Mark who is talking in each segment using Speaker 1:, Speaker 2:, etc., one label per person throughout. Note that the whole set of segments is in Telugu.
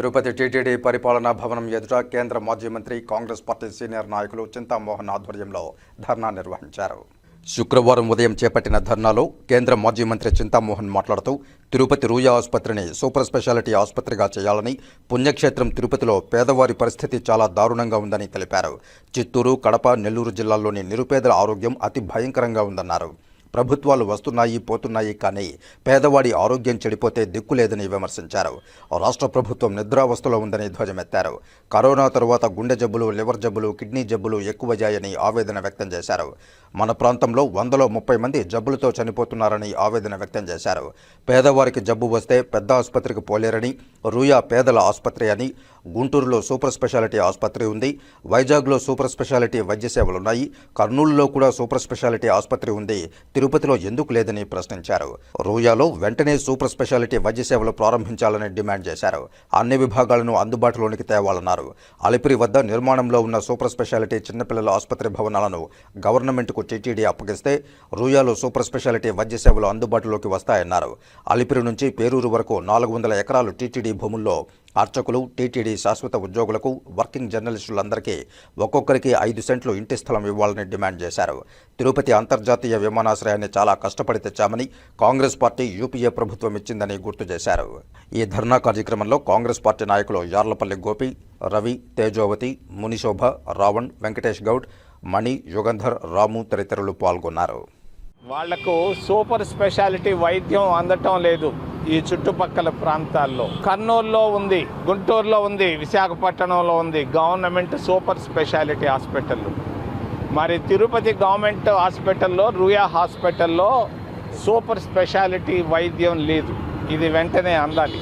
Speaker 1: తిరుపతి టీటీడీ పరిపాలనా భవనం ఎదుట కేంద్ర మాజీ మంత్రి కాంగ్రెస్ పార్టీ సీనియర్ నాయకులు చింతామోహన్ ఆధ్వర్యంలో ధర్నా నిర్వహించారు. శుక్రవారం ఉదయం చేపట్టిన ధర్నాలో కేంద్ర మాజీ మంత్రి చింతామోహన్ మాట్లాడుతూ తిరుపతి రూయా ఆసుపత్రిని సూపర్ స్పెషాలిటీ ఆసుపత్రిగా చేయాలని పుణ్యక్షేత్రం తిరుపతిలో పేదవారి పరిస్థితి చాలా దారుణంగా ఉందని తెలిపారు. చిత్తూరు కడప నెల్లూరు జిల్లాల్లోని నిరుపేదల ఆరోగ్యం అతి భయంకరంగా ఉందన్నారు. ప్రభుత్వాలు వస్తున్నాయి పోతున్నాయి కానీ పేదవాడి ఆరోగ్యం చెడిపోతే దిక్కులేదని విమర్శించారు. రాష్ట్ర ప్రభుత్వం నిద్రావస్థలో ఉందని ధ్వజమెత్తారు. కరోనా తరువాత గుండె జబ్బులు లివర్ జబ్బులు కిడ్నీ జబ్బులు ఎక్కువయ్యాయని ఆవేదన వ్యక్తం చేశారు. మన ప్రాంతంలో వందలో ముప్పై మంది జబ్బులతో చనిపోతున్నారని ఆవేదన వ్యక్తం చేశారు. పేదవారికి జబ్బు వస్తే పెద్ద ఆసుపత్రికి పోలేరని రూయా పేదల ఆసుపత్రి అని గుంటూరులో సూపర్ స్పెషాలిటీ ఆసుపత్రి ఉంది. వైజాగ్లో సూపర్ స్పెషాలిటీ వైద్య సేవలున్నాయి. కర్నూలులో కూడా సూపర్ స్పెషాలిటీ ఆసుపత్రి ఉంది. తిరుపతిలో ఎందుకు లేదని ప్రశ్నించారు. రూయాలో వెంటనే సూపర్ స్పెషాలిటీ వైద్య సేవలు ప్రారంభించాలని డిమాండ్ చేశారు. అన్ని విభాగాలను అందుబాటులోనికి తేవాలన్నారు. అలిపిరి వద్ద నిర్మాణంలో ఉన్న సూపర్ స్పెషాలిటీ చిన్నపిల్లల ఆసుపత్రి భవనాలను గవర్నమెంట్కు టీటీడీ అప్పగిస్తే రూయాలో సూపర్ స్పెషాలిటీ వైద్య సేవలు అందుబాటులోకి వస్తాయన్నారు. అలిపిరి నుంచి పేరూరు వరకు నాలుగు వందల ఎకరాలు టీటీడీ భూముల్లో అర్చకులు టీటీడీ శాశ్వత ఉద్యోగులకు వర్కింగ్ జర్నలిస్టులందరికీ ఒక్కొక్కరికి ఐదు సెంట్లు ఇంటి స్థలం ఇవ్వాలని డిమాండ్ చేశారు. తిరుపతి అంతర్జాతీయ విమానాశ్రయాన్ని చాలా కష్టపడి తెచ్చామని కాంగ్రెస్ పార్టీ యూపీఏ ప్రభుత్వం ఇచ్చిందని గుర్తు చేశారు. ఈ ధర్నా కార్యక్రమంలో కాంగ్రెస్ పార్టీ నాయకులు యార్లపల్లి గోపి రవి తేజోవతి మునిశోభ రావణ్ వెంకటేష్ గౌడ్ మణి యుగంధర్ రాము తదితరులు పాల్గొన్నారు.
Speaker 2: వాళ్ళకు సూపర్ స్పెషాలిటీ వైద్యం అందటం లేదు. ఈ చుట్టుపక్కల ప్రాంతాల్లో. కర్నూలులో ఉంది గుంటూరులో ఉంది విశాఖపట్నంలో ఉంది. గవర్నమెంట్ సూపర్ స్పెషాలిటీ హాస్పిటల్ మరి తిరుపతి గవర్నమెంట్ హాస్పిటల్లో రూయా హాస్పిటల్లో సూపర్ స్పెషాలిటీ వైద్యం లేదు. ఇది వెంటనే అందాలి.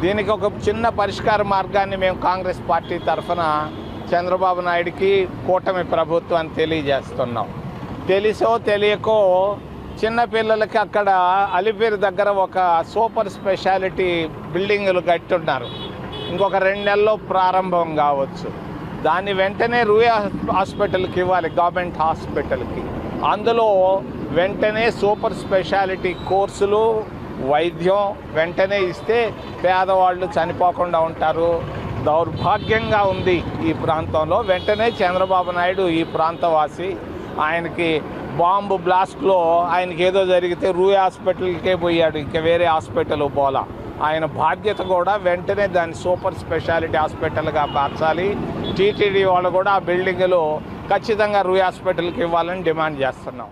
Speaker 2: దీనికి ఒక చిన్న పరిష్కార మార్గాన్ని మేము కాంగ్రెస్ పార్టీ తరఫున చంద్రబాబు నాయుడికి కూటమి ప్రభుత్వాన్ని తెలియజేస్తున్నాం. తెలిసో తెలియకో చిన్నపిల్లలకి అక్కడ అలిపేరు దగ్గర ఒక సూపర్ స్పెషాలిటీ బిల్డింగులు కట్టున్నారు ఇంకొక రెండు నెలల్లో ప్రారంభం కావచ్చు. దాన్ని వెంటనే రూయా హాస్పిటల్కి ఇవ్వాలి గవర్నమెంట్ హాస్పిటల్కి. అందులో వెంటనే సూపర్ స్పెషాలిటీ కోర్సులు వైద్యం వెంటనే ఇస్తే పేదవాళ్ళు చనిపోకుండా ఉంటారు. దౌర్భాగ్యంగా ఉంది ఈ ప్రాంతంలో. వెంటనే చంద్రబాబు నాయుడు ఈ ప్రాంతవాసి ఆయనకి బాంబు బ్లాస్ట్లో ఆయనకి ఏదో జరిగితే రూయ్ హాస్పిటల్కే పోయాడు ఇంకా వేరే హాస్పిటల్ పోలా. ఆయన బాధ్యత కూడా వెంటనే దాన్ని సూపర్ స్పెషాలిటీ హాస్పిటల్గా మార్చాలి. టీటీడీ వాళ్ళు కూడా ఆ బిల్డింగ్లో ఖచ్చితంగా రూయ్ హాస్పిటల్కి ఇవ్వాలని డిమాండ్ చేస్తున్నాం.